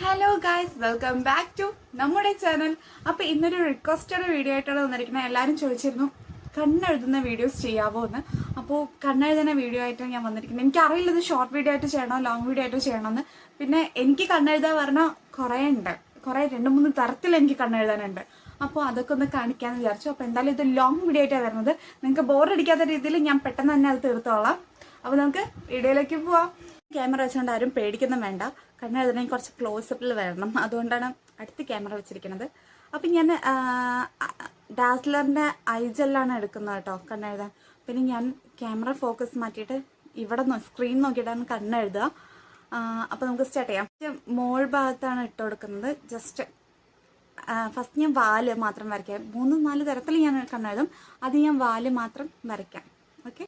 Hello guys welcome back to നമ്മുടെ channel അപ്പൊ ഇന്നൊരു റിക്വസ്റ്റഡ് വീഡിയോ ആയിട്ടാണ് വന്നിരിക്കുന്നത്. എല്ലാവരും ചോദിച്ചിരുന്നു കണ്ണെഴുതുന്ന വീഡിയോസ് ചെയ്യാവോ എന്ന്. അപ്പോൾ കണ്ണെഴുതുന്ന വീഡിയോ ആയിട്ടാണ് ഞാൻ വന്നിരിക്കുന്നത്. എനിക്ക് എനിക്കറിയില്ല ഇത് ഷോർട്ട് വീഡിയോ ആയിട്ട് ചെയ്യണോ ലോങ് വീഡിയോ ആയിട്ട് ചെയ്യണമെന്ന് പിന്നെ എനിക്ക് കണ്ണെഴുതാൻ പറഞ്ഞാൽ കുറേ ഉണ്ട്. കുറേ രണ്ട് മൂന്ന് തരത്തിൽ എനിക്ക് കണ്ണെഴുതാനുണ്ട്. അപ്പോൾ അതൊക്കെ ഒന്ന് കാണിക്കാമെന്ന് വിചാരിച്ചു. അപ്പോൾ എന്തായാലും ഇത് ലോങ് വീഡിയോ ആയിട്ടാണ് വരുന്നത്. നിങ്ങൾക്ക് ബോറടിക്കാത്ത രീതിയിൽ ഞാൻ പെട്ടെന്ന് തന്നെ അത് തീർത്തോളാം. അപ്പോൾ നമുക്ക് വീഡിയോയിലേക്ക് പോവാം. ക്യാമറ വെച്ചുകൊണ്ട് ആരും പേടിക്കൊന്നും വേണ്ട. കാരണം അതിനെ കുറച്ച് ക്ലോസപ്പിൽ വരണം. അതുകൊണ്ടാണ് അടുത്ത് ക്യാമറ വെച്ചിരിക്കുന്നത്. അപ്പം ഞാൻ ഡാസ്ലറിന്റെ ഐജെല്ലാണ് എടുക്കുന്നത് കേട്ടോ കണ്ണെഴുതാൻ. പിന്നെ ഞാൻ ക്യാമറ ഫോക്കസ് മാറ്റിയിട്ട് ഇവിടെ സ്ക്രീൻ നോക്കിയിട്ടാണ് കണ്ണെഴുതുക. അപ്പോൾ നമുക്ക് സ്റ്റാർട്ട് ചെയ്യാം. മോൾ ഭാഗത്താണ് ഇട്ട് കൊടുക്കുന്നത്. ജസ്റ്റ് ഫസ്റ്റ് ഞാൻ വാൽ മാത്രം വരയ്ക്കാം. മൂന്ന് നാല് തരത്തിൽ ഞാൻ കണ്ണെഴുതും. അത് ഞാൻ വാൽ മാത്രം വരയ്ക്കാം. ഓക്കെ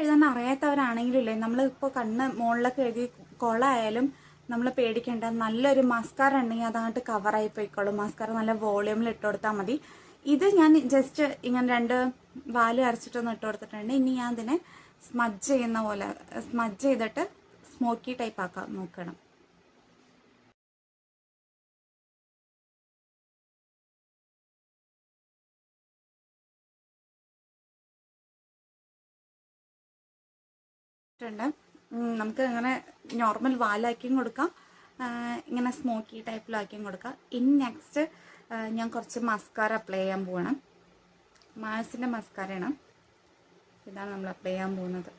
എഴുതാൻ അറിയാത്തവരാണെങ്കിലും നമ്മൾ ഇപ്പോൾ കണ്ണ് മുകളിലൊക്കെ എഴുതി കൊളായാലും നമ്മൾ പേടിക്കേണ്ട. നല്ലൊരു മസ്കാര ഉണ്ടെങ്കിൽ അതങ്ങോട്ട് കവറായി പോയിക്കോളും. മസ്കാര നല്ല വോളിയൂമിൽ ഇട്ട് കൊടുത്താൽ മതി. ഇത് ഞാൻ ജസ്റ്റ് ഇങ്ങനെ രണ്ട് വാൽ അരച്ചിട്ടൊന്ന് ഇട്ട് കൊടുത്തിട്ടുണ്ട്. ഇനി ഞാൻ അതിനെ സ്മജ് ചെയ്യുന്ന പോലെ സ്മജ് ചെയ്തിട്ട് സ്മോക്കി ടൈപ്പ് ആക്കാൻ നോക്കണം. ഉം, നമുക്ക് ഇങ്ങനെ നോർമൽ വാലാക്കിയും കൊടുക്കാം. ഇങ്ങനെ സ്മോക്കി ടൈപ്പിലാക്കിയും കൊടുക്കാം. ഇനി നെക്സ്റ്റ് ഞാൻ കുറച്ച് മസ്കാര അപ്ലൈ ചെയ്യാൻ പോവണം. മാസിന്റെ മസ്കാരയാണ് ഇതാണ് നമ്മൾ അപ്ലൈ ചെയ്യാൻ പോകുന്നത്.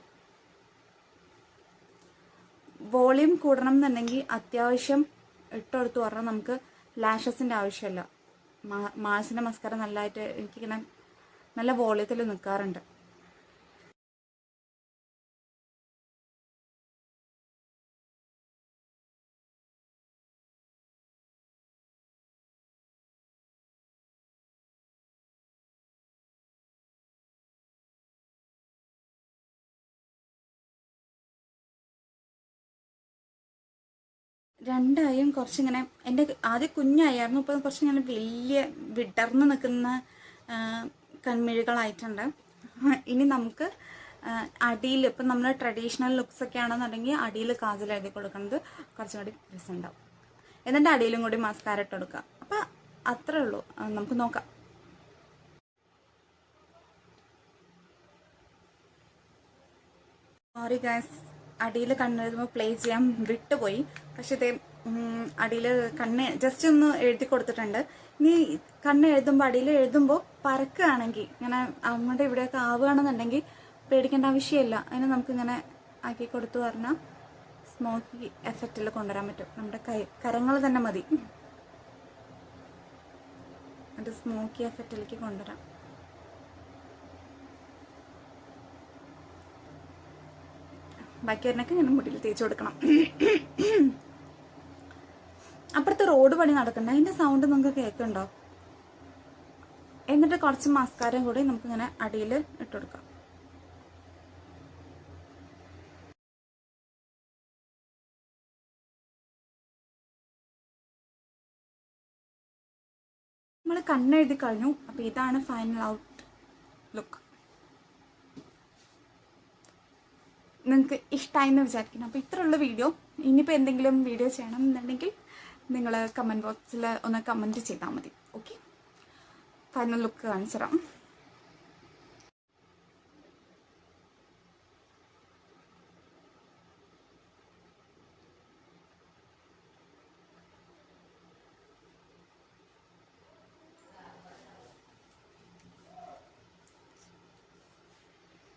വോളിയം കൂടണം എന്നുണ്ടെങ്കിൽ അത്യാവശ്യം ഇട്ടെടുത്ത് പറഞ്ഞാൽ നമുക്ക് ലാഷസിന്റെ ആവശ്യമില്ല. മാസിന്റെ മസ്കാര നല്ലതായിട്ട് എനിക്കിങ്ങനെ നല്ല വോളിയത്തിൽ നിൽക്കാറുണ്ട് രണ്ടായും കുറച്ചിങ്ങനെ എന്റെ ആദ്യം കുഞ്ഞായിരുന്നു ഇപ്പം കുറച്ചിങ്ങനെ വലിയ വിടർന്ന് നിൽക്കുന്ന കൺമിഴികളായിട്ടുണ്ട്. ഇനി നമുക്ക് അടിയിൽ ഇപ്പം നമ്മൾ ട്രഡീഷണൽ ലുക്സ് ഒക്കെ ആണെന്നുണ്ടെങ്കിൽ അടിയിൽ കാജൽ എഴുതി കൊടുക്കുന്നത് കുറച്ചും കൂടി രസമുണ്ടാവും എന്നിട്ട് അടിയിലും കൂടി മസ്കാര ഇട്ട് കൊടുക്കുക. അപ്പം അത്രേ ഉള്ളൂ. നമുക്ക് നോക്കാം. സോറി ഗാസ് അടിയിൽ കണ്ണെഴുതുമ്പോൾ പ്ലേ ചെയ്യാൻ വിട്ടുപോയി. പക്ഷെ ഇതേ അടിയിൽ കണ്ണ് ജസ്റ്റ് ഒന്ന് എഴുതി കൊടുത്തിട്ടുണ്ട്. ഇനി കണ്ണ് എഴുതുമ്പോൾ അടിയിൽ എഴുതുമ്പോൾ പരക്കുകയാണെങ്കിൽ ഇങ്ങനെ അമ്മയുടെ ഇവിടെയൊക്കെ ആവുകയാണെന്നുണ്ടെങ്കിൽ പേടിക്കേണ്ട ആവശ്യമില്ല. നമുക്ക് ഇങ്ങനെ ആക്കി കൊടുത്തു പറഞ്ഞാൽ സ്മോക്കി എഫക്റ്റിൽ കൊണ്ടുവരാൻ പറ്റും. നമ്മുടെ കൈ കരങ്ങൾ തന്നെ മതി. അത് സ്മോക്കി എഫക്റ്റിലേക്ക് കൊണ്ടുവരാം. ബാക്കി വരണൊക്കെ ഇങ്ങനെ മുടിയിൽ തേച്ച് കൊടുക്കണം. അപ്പുറത്ത് റോഡ് പണി നടക്കണ്ട. അതിന്റെ സൗണ്ട് നിങ്ങൾക്ക് കേൾക്കുന്നുണ്ടോ എന്നിട്ട് കുറച്ച് മസ്കാരം കൂടി നമുക്ക് ഇങ്ങനെ അടിയിൽ ഇട്ട് കൊടുക്കാം. നമ്മൾ കണ്ണെഴുതി കഴിഞ്ഞു. അപ്പൊ ഇതാണ് ഫൈനൽ ഔട്ട് ലുക്ക് നിങ്ങൾക്ക് ഇഷ്ടമായി എന്ന് വിചാരിക്കുന്നു. അപ്പോൾ ഇത്രയുള്ള വീഡിയോ ഇനിയിപ്പോൾ എന്തെങ്കിലും വീഡിയോ ചെയ്യണം എന്നുണ്ടെങ്കിൽ നിങ്ങൾ കമന്റ് ബോക്സിൽ ഒന്ന് കമന്റ് ചെയ്താൽ മതി. ഓക്കെ ഫൈനൽ ലുക്ക് കാണിച്ചു തരാം